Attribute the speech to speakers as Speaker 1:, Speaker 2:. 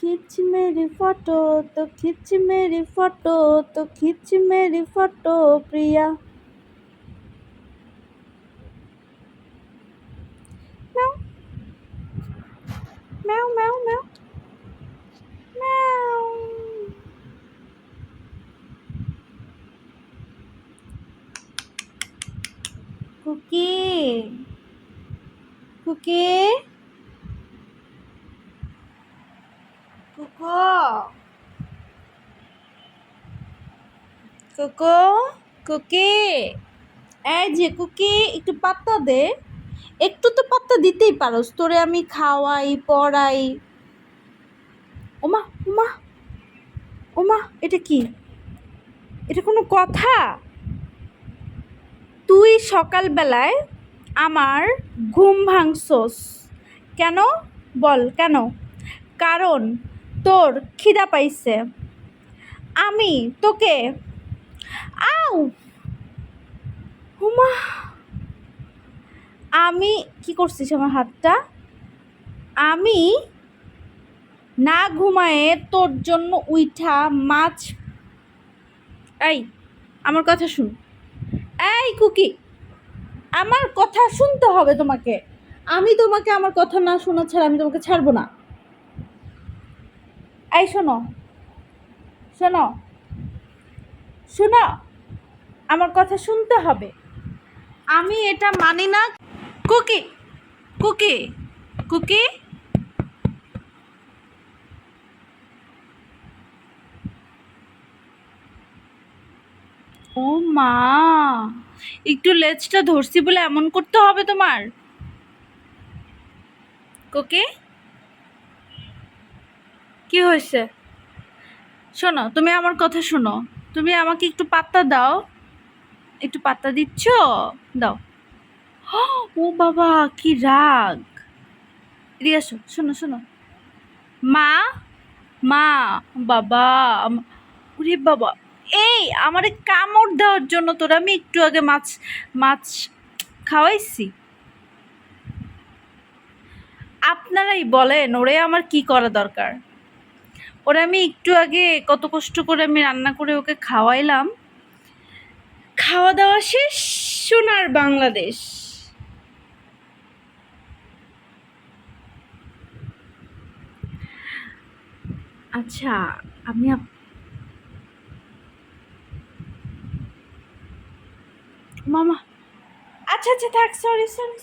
Speaker 1: खींच मेरी फोटो तो खींच मेरी फोटो तो खींच मेरी फोटो प्रिया म्याऊ म्याऊ म्याऊ म्याऊ म्याऊ কুকি কুকো কুকো কুকি এই যে কুকি একটু পাত্তা দে। একটু তো পাত্তা দিতেই পারোস, তোরে আমি খাওয়াই, পড়াই। ওমা ওমা ওমা, এটা কি? এটা কোনো কথা? তুই সকালবেলায় আমার ঘুম ভাঙছস। কেন? বল, কেন? কারণ তোর খিদা পাইছে। আমি তোকে আউ। হুমা। আমি কি করছিস আমার হাতটা? আমি না ঘুমায়ে তোর জন্য উইঠা মাছ এই, আমার কথা শুন। এই কুকি, আমার কথা শুনতে হবে তোমাকে। আমি তোমাকে আমার কথা না শোনা ছাড়া আমি তোমাকে ছাড়বো না। এই, শোনো। শোনো। শোনো, আমার কথা শুনতে হবে। আমি এটা মানি না। Cookie cookie cookie. ও মা, একটু লেজটা ধরছি বলে এমন করতে হবে তোমার। কোকে? কি হয়েছে? শোনো, তুমি আমার কথা শোনো। তুমি আমাকে একটু পাত্তা দাও। একটু পাত্তা দিচ্ছ? দাও। ও বাবা, কি রাগ। এদিকে আসো, শোনো শোনো। মা মা, বাবা ওরে বাবা। এই, আমারে কামড় দেওয়ার জন্য তোরা আমি একটু আগে মাছ মাছ খাওয়াইছি। আপনারাই বলেন, ওরে আমার কি করা দরকার? ওরে আমি একটু আগে কত কষ্ট করে আমি রান্না করে ওকে খাওয়াইলাম। খাওয়া দাওয়া শেষ, সোনার বাংলাদেশ। আচ্ছা আমি মামা। আচ্ছা আচ্ছা থাক সরি সরি